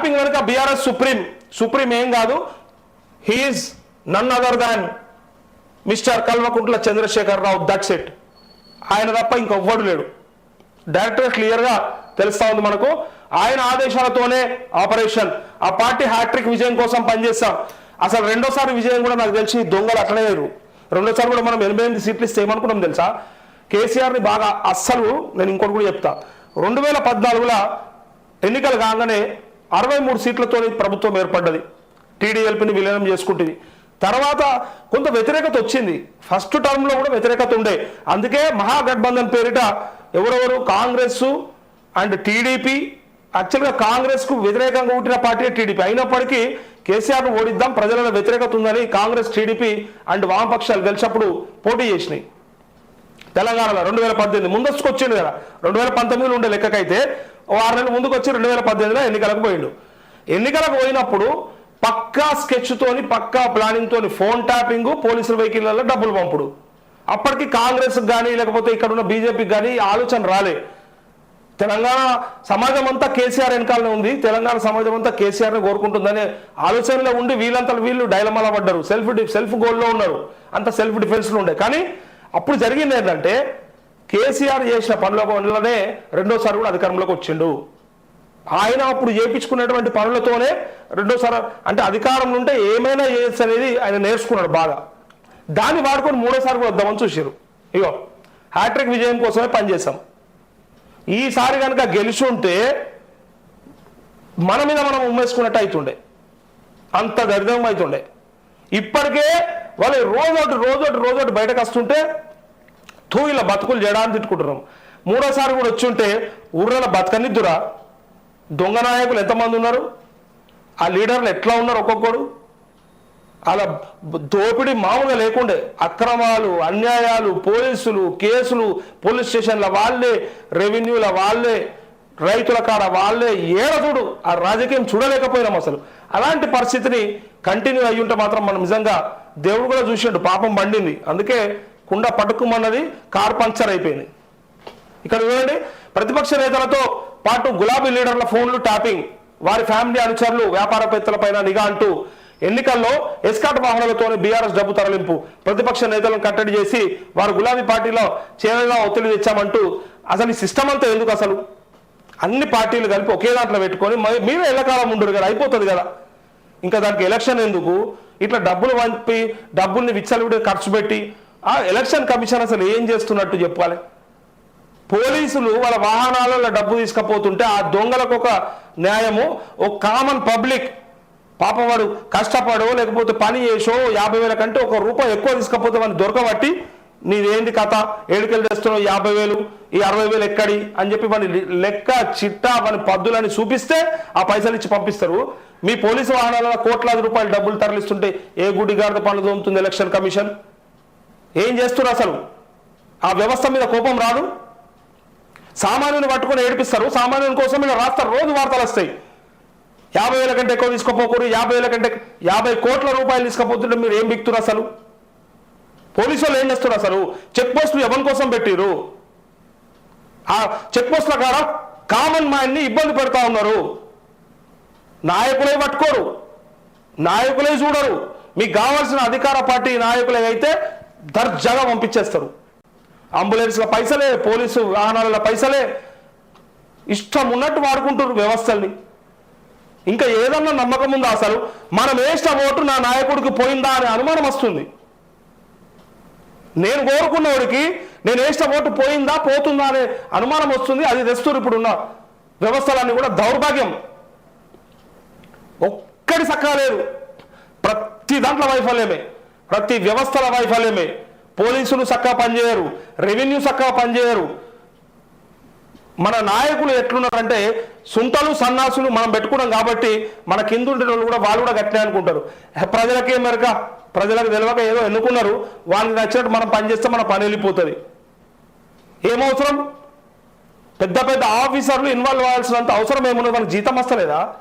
Tapping వెనుక BRS supreme supreme ఏం కాదు. He's none other than mister Kalvakuntla Chandrashekar Rao that's it ఆయన తప్ప ఇంకొవ్వడు లేడు. డైరెక్టర్ క్లియర్గా తెలుస్తా ఉంది మనకు. ఆయన ఆదేశాలతోనే ఆపరేషన్ ఆ పార్టీ హ్యాట్రిక్ విజయం కోసం పనిచేస్తాం. అసలు రెండోసారి విజయం కూడా నాకు తెలిసి దొంగలు అట్లనే లేరు. రెండోసారి కూడా మనం ఎనభై ఎనిమిది సీట్లు ఇస్తే ఏమనుకున్నాం తెలుసా? కేసీఆర్ని బాగా అస్సలు నేను ఇంకోటి కూడా చెప్తా. రెండు వేల పద్నాలుగులో ఎన్నికలు కాగానే అరవై మూడు సీట్లతో ప్రభుత్వం ఏర్పడ్డది. టీడీఎల్పీని విలీనం చేసుకుంటుంది. తర్వాత కొంత వ్యతిరేకత వచ్చింది. ఫస్ట్ టర్మ్లో కూడా వ్యతిరేకత ఉండే. అందుకే మహాగఠబంధన్ పేరిట ఎవరెవరు కాంగ్రెస్ అండ్ టీడీపీ యాక్చువల్గా కాంగ్రెస్కు వ్యతిరేకంగా ఉంటున్న పార్టీ టీడీపీ. అయినప్పటికీ కేసీఆర్ను ఓడిద్దాం ప్రజలలో వ్యతిరేకత ఉందని కాంగ్రెస్ టీడీపీ అండ్ వామపక్షాలు గెలిచినప్పుడు పోటీ చేసినాయి. తెలంగాణలో రెండు వేల పద్దెనిమిది ముందస్తుకు వచ్చిండు కదా. రెండు వేల పంతొమ్మిదిలో ఉండే లెక్కకైతే ఓ ఆరు నెలలు ముందుకు వచ్చి రెండు వేల పద్దెనిమిదిలో ఎన్నికలకు పోయిండు. ఎన్నికలకు పోయినప్పుడు పక్కా స్కెచ్తోని పక్కా ప్లానింగ్ తోని ఫోన్ ట్యాపింగ్ పోలీసుల వెహికల్లలో డబ్బులు పంపుడు. అప్పటికి కాంగ్రెస్ కానీ లేకపోతే ఇక్కడ ఉన్న బీజేపీకి కానీ ఆలోచన రాలే. తెలంగాణ సమాజం అంతా కేసీఆర్ వెనకాలనే ఉంది. తెలంగాణ సమాజం అంతా కేసీఆర్ని కోరుకుంటుందనే ఆలోచనలో ఉండి వీళ్ళంతా వీళ్ళు డైలమాల పడ్డారు. సెల్ఫ్ సెల్ఫ్ గోల్లో ఉన్నారు. అంత సెల్ఫ్ డిఫెన్స్లో ఉండే. కానీ అప్పుడు జరిగింది ఏంటంటే కేసీఆర్ చేసిన పనుల వల్లనే రెండోసారి కూడా అధికారంలోకి వచ్చిండు. ఆయన అప్పుడు చేపించుకున్నటువంటి పనులతోనే రెండోసారి అంటే అధికారంలో ఉంటే ఏమైనా చేయొచ్చు అనేది ఆయన నేర్చుకున్నాడు బాగా. దాన్ని వాడుకొని మూడోసారి కూడా వద్దామని చూసారు ఇగో హ్యాట్రిక్ విజయం కోసమే పనిచేశాం ఈసారి కనుక గెలిచి ఉంటే మన మీద మనం ఉమ్మేసుకున్నట్టు అవుతుండే అంత దరిద్రం అవుతుండే ఇప్పటికే వాళ్ళు రోజోటి రోజోటి రోజోటి బయటకు వస్తుంటే తూ ఇలా బతుకులు చేయడానికి తిట్టుకుంటున్నాం. మూడోసారి కూడా వచ్చి ఉంటే ఊర్రల బతకనిద్దురా. దొంగ నాయకులు ఎంతమంది ఉన్నారు? ఆ లీడర్లు ఎట్లా ఉన్నారు ఒక్కొక్కడు? అలా దోపిడీ మామూలుగా లేకుండే. అక్రమాలు అన్యాయాలు పోలీసులు కేసులు పోలీస్ స్టేషన్ల వాళ్ళే రెవెన్యూల వాళ్ళే రైతుల కాడ వాళ్ళే ఏడ ఆ రాజకీయం చూడలేకపోయినాం అసలు. అలాంటి పరిస్థితిని కంటిన్యూ అయ్యి ఉంటే మాత్రం మనం నిజంగా దేవుడు కూడా చూసిండు పాపం పండింది. అందుకే కుండ పట్టుకుమన్నది కార్ పంక్చర్ అయిపోయింది. ఇక్కడ చూడండి ప్రతిపక్ష నేతలతో పాటు గులాబీ లీడర్ల ఫోన్లు ట్యాపింగ్ వారి ఫ్యామిలీ అనుచరులు వ్యాపారవేత్తలపైన నిఘా అంటూ ఎన్నికల్లో ఎస్కాట్ వాహనాలతో బీఆర్ఎస్ డబ్బు తరలింపు ప్రతిపక్ష నేతలను కట్టడి చేసి వారు గులాబీ పార్టీలో చేరగా ఒత్తిడి తెచ్చామంటూ అసలు ఈ సిస్టమ్ అంతా ఎందుకు అసలు? అన్ని పార్టీలు కలిపి ఒకే దాంట్లో పెట్టుకొని మ- ఎల్లకాలం ఉండరు కదా అయిపోతుంది కదా. ఇంకా దానికి ఎలక్షన్ ఎందుకు? ఇట్లా డబ్బులు పంపి డబ్బుల్ని విచ్చలవిడి ఖర్చు పెట్టి ఆ ఎలక్షన్ కమిషన్ అసలు ఏం చేస్తున్నట్టు చెప్పాలి? పోలీసులు వాళ్ళ వాహనాలలో డబ్బు తీసుకపోతుంటే ఆ దొంగలకు ఒక న్యాయము ఒక కామన్ పబ్లిక్ పాపవాడు కష్టపడో లేకపోతే పని చేసో యాభై వేల కంటే ఒక రూపాయి ఎక్కువ తీసుకపోతే వాడిని దొరకబట్టి నీదేంటి కథ? ఏడుకెళ్ళి తెస్తున్నావు యాభై వేలు ఈ అరవై వేలు ఎక్కడి? అని చెప్పి మన లెక్క చిట్టా మన పద్దులని చూపిస్తే ఆ పైసలు ఇచ్చి పంపిస్తారు. మీ పోలీసు వాహనాలలో కోట్లాది రూపాయలు డబ్బులు తరలిస్తుంటే ఏ గుడి గారిద పనులు తోముతుంది ఎలక్షన్ కమిషన్? ఏం చేస్తున్నారు అసలు? ఆ వ్యవస్థ మీద కోపం రాదు? సామాన్యుని పట్టుకొని ఏడిపిస్తారు. సామాన్యుని కోసం ఇలా రాస్తారు రోజు వార్తలు వస్తాయి. యాభై వేల కంటే ఎక్కువ తీసుకోపోకూడదు యాభై వేల కంటే యాభై కోట్ల రూపాయలు తీసుకపోతుంటే మీరు ఏం బిక్తున్నారు అసలు? పోలీసు వాళ్ళు ఏం చేస్తారు అసలు? చెక్ పోస్టులు ఎవరి కోసం పెట్టిరు ఆ చెక్ పోస్టుల కాడ కామన్ మ్యాన్ని ఇబ్బంది పెడతా ఉన్నారు. నాయకులే పట్టుకోరు. నాయకులే చూడరు. మీకు కావాల్సిన అధికార పార్టీ నాయకులే అయితే దర్జాగా పంపించేస్తారు. అంబులెన్స్ల పైసలే పోలీసు వాహనాల పైసలే. ఇష్టం ఉన్నట్టు వాడుకుంటారు వ్యవస్థల్ని. ఇంకా ఏదన్నా నమ్మకం ఉందా అసలు? మనం వేసిన ఓటు నా నాయకుడికి పోయిందా అనే అనుమానం వస్తుంది. నేను కోరుకున్నవాడికి నేను వేసిన ఓటు పోయిందా పోతుందా అనే అనుమానం వస్తుంది. అది తెస్తురు ఇప్పుడున్న వ్యవస్థలన్నీ కూడా దౌర్భాగ్యం. ఒక్కడి సక్కా లేదు. ప్రతి దాంట్లో వైఫల్యమే. ప్రతి వ్యవస్థల వైఫల్యమే. పోలీసులు చక్కగా పనిచేయరు. రెవెన్యూ చక్కగా పనిచేయరు. మన నాయకులు ఎట్లున్నారంటే సుంతలు సన్నాసులు మనం పెట్టుకున్నాం కాబట్టి మన కింద వాళ్ళు కూడా వాళ్ళు కూడా గట్టినే అనుకుంటారు. ప్రజలకే మెరక? ప్రజలకు తెలియక ఏదో ఎన్నుకున్నారు వాళ్ళకి నచ్చినట్టు మనం పనిచేస్తే మన పని వెళ్ళిపోతుంది. ఏమవసరం? పెద్ద పెద్ద ఆఫీసర్లు ఇన్వాల్వ్ అవ్వాల్సినంత అవసరం ఏమున్నది? మనకు జీతం వస్తలేదా?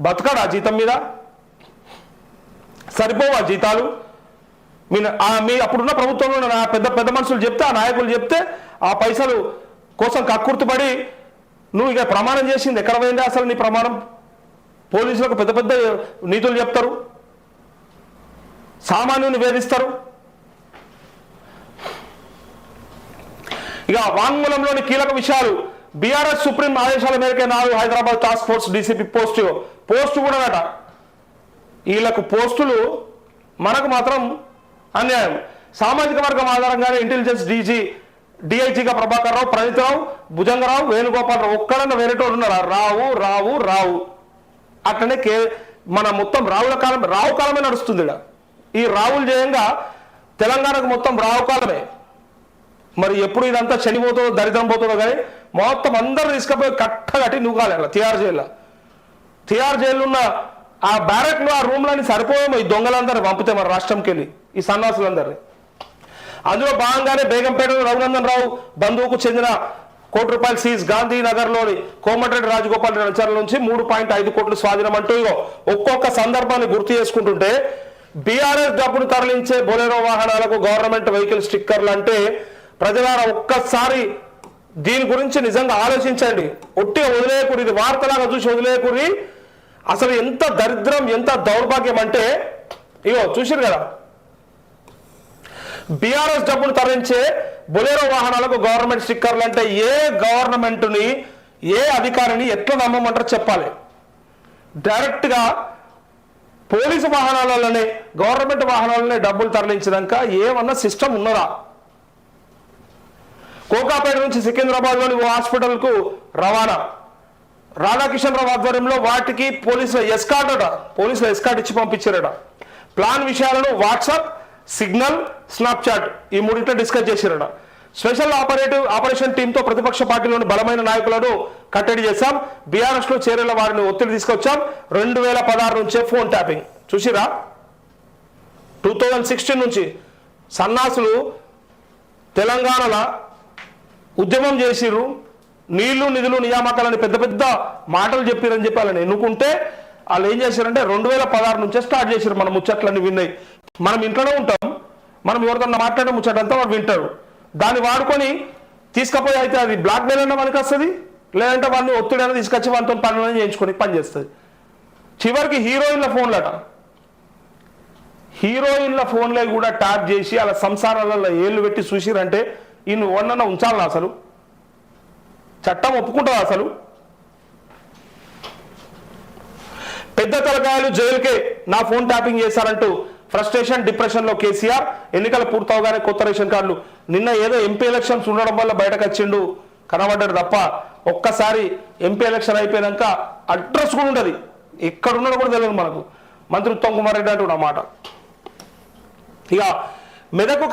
బతకడా జీతం మీద? సరిపోవా జీతాలు? మీ మీ అప్పుడున్న ప్రభుత్వంలో ఉన్న నా పెద్ద పెద్ద మనుషులు చెప్తే ఆ నాయకులు చెప్తే ఆ పైసలు కోసం కక్కుర్తుపడి నువ్వు ఇక ప్రమాణం చేసింది ఎక్కడ పోయింది అసలు నీ ప్రమాణం? పోలీసులకు పెద్ద పెద్ద నీతులు చెప్తారు. సామాన్యుని వేధిస్తారు. ఇక వాంగ్మూలంలోని కీలక విషయాలు. బీఆర్ఎస్ సుప్రీం ఆదేశాల మేరకే నాలుగు Hyderabad task force DCP post post కూడానట. వీళ్ళకు పోస్టులు మనకు మాత్రం అన్యాయం. సామాజిక వర్గం ఆధారంగానే ఇంటెలిజెన్స్ డీజీ డిఐజీగా ప్రభాకర్ రావు ప్రణీతరావు రావు భుజంగరావు వేణుగోపాలరావు ఒక్కడన్న వేరేటోడు ఉన్నారా? రావు రావు రావు. అట్లనే కే మన మొత్తం రావుల కాలం రావు కాలమే నడుస్తుంది ఇక్కడ ఈ రావులు జయంగా తెలంగాణకు మొత్తం రావు కాలమే మరి ఎప్పుడు ఇదంతా చనిపోతుందో దరిద్రం పోతుందో కానీ మొత్తం అందరు తీసుకుపోయి కట్టగట్టి నూకాలి అలా తిహార్ జైల్లో. తిహార్ జైలు ఉన్న ఆ బ్యారెక్లో ఆ రూమ్లని సరిపోయేమో ఈ దొంగలందరూ పంపితే మన రాష్ట్రంకి వెళ్ళి ఈ సన్నాసులందరినీ. అందులో భాగంగానే బేగంపేటలో రఘునందన్ రావు బంధువుకు చెందిన కోటి రూపాయలు సీజ్ గాంధీనగర్లోని కోమటిరెడ్డి రాజగోపాల్ రెడ్డి నుంచి మూడు పాయింట్ ఐదు కోట్లు స్వాధీనం అంటూ ఒక్కొక్క సందర్భాన్ని గుర్తు చేసుకుంటుంటే బీఆర్ఎస్ డబ్బును తరలించే బొలెరో వాహనాలకు గవర్నమెంట్ వెహికల్ స్టిక్కర్లు అంటే ప్రజలారా ఒక్కసారి దీని గురించి నిజంగా ఆలోచించండి. ఒట్టిగా వదిలేయకూరి ఇది వార్తలాగా చూసి వదిలేయకూరి అసలు ఎంత దరిద్రం ఎంత దౌర్భాగ్యం అంటే ఇగో చూసిరు కదా. బీఆర్ఎస్ డబ్బును తరలించే బొలేరో వాహనాలకు గవర్నమెంట్ స్టిక్కర్లు అంటే ఏ గవర్నమెంట్ని ఏ అధికారిని ఎట్లా నమ్మమంటారో చెప్పాలి. డైరెక్ట్గా పోలీసు వాహనాలలోనే గవర్నమెంట్ వాహనాలనే డబ్బులు తరలించినాక ఏమన్నా సిస్టమ్ ఉన్నదా? కోకాపేట నుంచి సికింద్రాబాద్లోని ఓ హాస్పిటల్కు రవాణా. రాధాకిషన్ రావు ఆధ్వర్యంలో వాటికి పోలీసుల ఎస్కార్ట్ అట పోలీసుల ఎస్కార్ట్ ఇచ్చి పంపించారట. ప్లాన్ విషయాలను వాట్సాప్ సిగ్నల్ స్నాప్చాట్ ఈ మూడింటిలో డిస్కస్ చేశారట. స్పెషల్ ఆపరేటివ్ ఆపరేషన్ టీంతో ప్రతిపక్ష పార్టీలోని బలమైన నాయకులను కట్టడి చేశాం. బీఆర్ఎస్లో చేరేల వారిని ఒత్తిడి తీసుకొచ్చాం. రెండు వేల పదహారు నుంచే ఫోన్ ట్యాపింగ్. చూసిరా? టూ థౌజండ్ సిక్స్టీన్ నుంచి సన్నాసులు తెలంగాణలో ఉద్యమం చేసిర్రు. నీళ్ళు నిధులు నియామకాలని పెద్ద పెద్ద మాటలు చెప్పారని చెప్పి వాళ్ళని ఎన్నుకుంటే వాళ్ళు ఏం చేశారంటే రెండు వేల పదహారు నుంచే స్టార్ట్ చేశారు మన ముచ్చట్లన్నీ విన్నాయి. మనం ఇంట్లోనే ఉంటాం. మనం ఎవరితో మాట్లాడే ముచ్చటంతా వాళ్ళు వింటారు. దాన్ని వాడుకొని తీసుకపోయి అయితే అది బ్లాక్ మెయిల్ అన్న మనకి వస్తుంది లేదంటే వాడిని ఒత్తిడి అనేది తీసుకొచ్చి వాళ్ళతో పనులను చేయించుకొని పని చేస్తుంది. చివరికి హీరోయిన్ల ఫోన్లట. హీరోయిన్ల ఫోన్లే కూడా ట్యాప్ చేసి అలా సంసారాలలో ఏళ్ళు పెట్టి చూసిరంటే ఈయన వన్న ఉంచాలనా అసలు? చట్టం ఒప్పుకుంటుంది అసలు? పెద్ద తలకాయలు జైలుకే నా ఫోన్ ట్యాపింగ్ చేశారంటూ ఫ్రస్ట్రేషన్ డిప్రెషన్లో కేసీఆర్ ఎన్నికలు పూర్తవగానే కొత్త రేషన్ కార్డులు. నిన్న ఏదో ఎంపీ ఎలక్షన్స్ ఉండడం వల్ల బయటకు వచ్చిండు. కనబడ్డాడు తప్ప ఒక్కసారి ఎంపీ ఎలక్షన్ అయిపోయాక అడ్రస్ కూడా ఉండదు. ఎక్కడ ఉన్నాడో కూడా తెలియదు మనకు. మంత్రి ఉత్తమ్ కుమార్ రెడ్డి అంటూ మాట. ఇక మెదకు